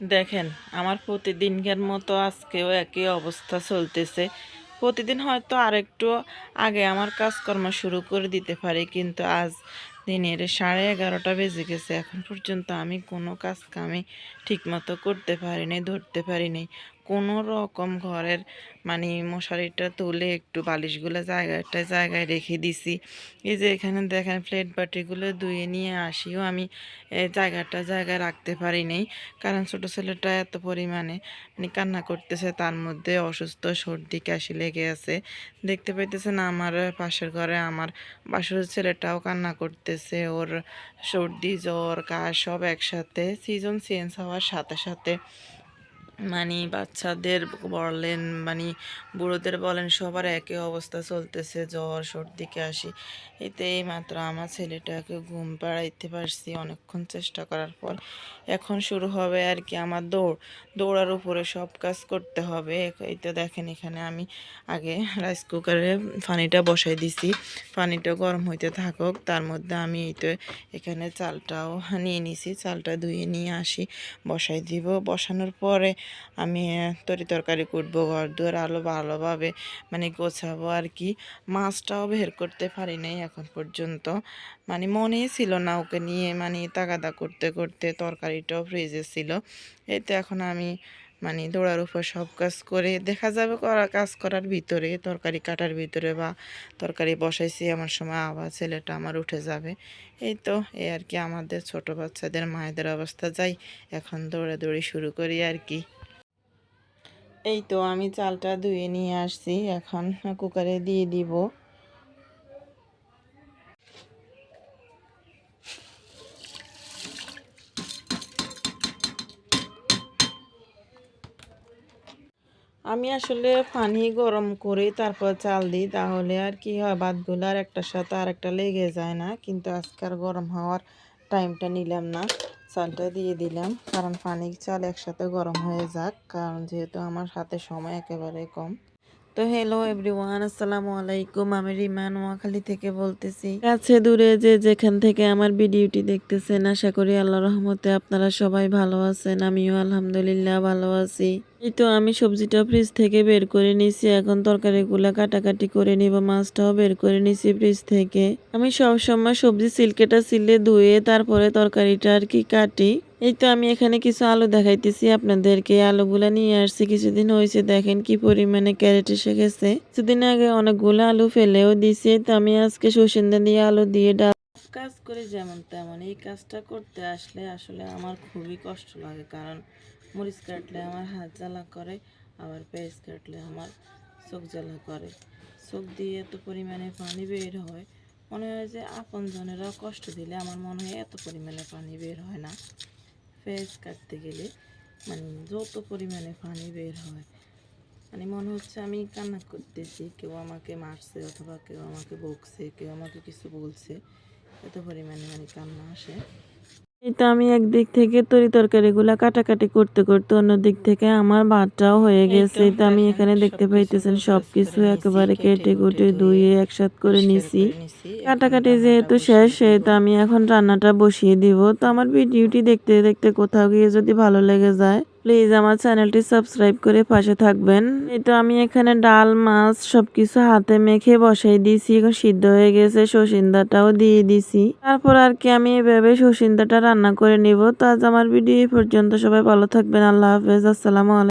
দেখেন, আমার প্রতিদিনকার মতো আজকেও একই অবস্থা চলতেছে। প্রতিদিন হয়তো আর একটু আগে আমার কাজকর্ম শুরু করে দিতে পারি, কিন্তু আজ দিনের সাড়ে এগারোটা বেজে গেছে। এখন পর্যন্ত আমি কোনো কাজ কামে ঠিকমতো করতে পারিনি, ধরতে পারিনি। কোনো রকম ঘরের মানে মশারিটা তুলে একটু বালিশগুলো জায়গাটায় জায়গায় রেখে দিছি। এই যে এখানে দেখেন প্লেট বাটিগুলো ধুয়ে নিয়ে আসিও আমি জায়গাটা জায়গায় রাখতে পারি নাই। কারণ ছোট ছেলেটা এত পরিমাণে মানে কান্না করতেছে, তার মধ্যে অসুস্থ, সর্দি, কাশি লেগে আছে। দেখতে পাইতেছেন আমার পাশের ঘরে আমার বাসুর ছেলেটাও কান্না করতেছে। ওর সর্দি, জ্বর, কাশ সব একসাথে সিজন চেঞ্জ হওয়ার সাথে সাথে। মানে বাচ্চাদের বলেন মানে বুড়োদের বলেন, সবার একই অবস্থা চলতেছে, জ্বর, সর্দি, কাশি। এতে এই মাত্র আমার ছেলেটাকে ঘুম পাড়াইতে পারছি অনেকক্ষণ চেষ্টা করার পর। এখন শুরু হবে আর কি আমার দৌড়। দৌড়ার উপরে সব কাজ করতে হবে। এই তো দেখেন এখানে আমি আগে রাইস কুকারে পানিটা বসাই দিছি। পানিটা গরম হইতে থাকুক, তার মধ্যে আমি এই তো এখানে চালটাও নিয়ে নিছি। চালটা ধুয়ে নিয়ে আসি, বসাই দিব। বসানোর পরে আমি তরি তরকারি কুটবো ঘর দুয়ার আলো ভালোভাবে মানে গোছাবো আর কি। মাছটাও বের করতে পারি নাই এখন পর্যন্ত। মানে মনেই ছিল না ওকে নিয়ে মানে তাগাদা করতে করতে তরকারিটাও ফ্রিজে ছিল। এই তো এখন আমি মানে দৌড়ার উপর সব কাজ করে, দেখা যাবে করা, কাজ করার ভিতরে, তরকারি কাটার ভিতরে বা তরকারি বসাইছি এমন সময় আবার ছেলেটা আমার উঠে যাবে। এই তো এই আর কি আমাদের ছোট বাচ্চাদের, মায়েদের অবস্থা যাই, এখন দৌড়াদৌড়ি শুরু করি আর কি। এই তো আমি চালটা ধুয়ে নিয়ে আসছি, এখন কুকারে দিয়ে দিব। আমি আসলে পানি গরম করে তারপর চাল দিই, তাহলে আর কি হয়, ভাতগুলো আর একটার সাথে আর একটা লেগে যায় না, কিন্তু আজকে আর গরম হওয়ার টাইমটা নিলাম না। চালটা দিয়ে দিলাম। কারণ পানির চাল একসাথে গরম হয়ে যাক, কারণ যেহেতু আমার হাতে সময় একেবারে কম। তো হ্যালো এভরিওয়ান আসসালামু আলাইকুম। আমি রিমান নোয়াখালী থেকে বলতেছি। কাছে দূরে যে যেখান থেকে আমার ভিডিওটি দেখতেছেন, আশা করি আল্লাহ রহমতে আপনারা সবাই ভালো আছেন। আমিও আলহামদুলিল্লাহ ভালো আছি। এই তো আমি সবজিটা ফ্রিজ থেকে বের করে নিছি। এখন তরকারিগুলো কাটাকাটি করে নিব, মাছটাও বের করে নিছি ফ্রিজ থেকে। আমি সব সময় সবজি সিলকেটা সিলে ধুয়ে তারপরে তরকারিটা আর কি কাটি। এই তো আমি এখানে কিছু আলু দেখাইতেছি আপনাদেরকে। আলুগুলা নিয়ে আসছি। কিছুদিন হয়েছে দেখেন কি পরিমাণে ক্যারেট এসে গেছে। কিছুদিন আগে অনেকগুলো আলু ফেলেও দিছি। তো আমি আজকে সসিন্দা দিয়ে আলু দিয়ে ডাল কাজ করে যেমন তেমন। এই কাজটা করতে আসলে আসলে আমার খুবই কষ্ট লাগে। কারণ মরিচ কাটলে আমার হাত জ্বালা করে, আবার পেঁয়াজ কাটলে আমার চোখ জ্বালা করে। চোখ দিয়ে এত পরিমাণে পানি বের হয়, মনে হয় যে আপন জনেরা কষ্ট দিলে আমার মনে হয় এত পরিমাণে পানি বের হয় না। পেঁয়াজ কাটতে গেলে মানে যত পরিমাণে পানি বের হয় মানে মনে হচ্ছে আমি কান্না করতেছি, কেউ আমাকে মারছে অথবা কেউ আমাকে বকছে, কেউ আমাকে কিছু বলছে, এত পরিমাণে মানে কান্না আসে। এই তো আমি একদিক থেকে তরি তরকারিগুলা কাটাকাটি করতে করতে অন্য দিক থেকে আমার ভাতটাও হয়ে গেছে। তো আমি এখানে দেখতে পাইতেছেন সবকিছু একেবারে কেটে কুটে ধুয়ে একসাথ করে নিছি। কাটাকাটি যেহেতু শেষ সেহেতু আমি এখন রান্নাটা বসিয়ে দিব। তো আমার ভিডিওটি দেখতে দেখতে কোথাও গিয়ে যদি ভালো লেগে যায় প্লিজ আমার চ্যানেলটি সাবস্ক্রাইব করে পাশে থাকবেন। এই তো আমি এখানে ডাল, মাছ সবকিছু হাতে মেখে বসাই দিয়েছি। এখন সিদ্ধ হয়ে গেছে, সসিন্দাটাও দিয়ে দিছি। তারপর আর কি আমি এভাবে সসিন্দাটা রান্না করে নিব। তো আজ আমার ভিডিও এই পর্যন্ত। সবাই ভালো থাকবেন। আল্লাহ হাফেজ। আসসালামু আলাইকুম।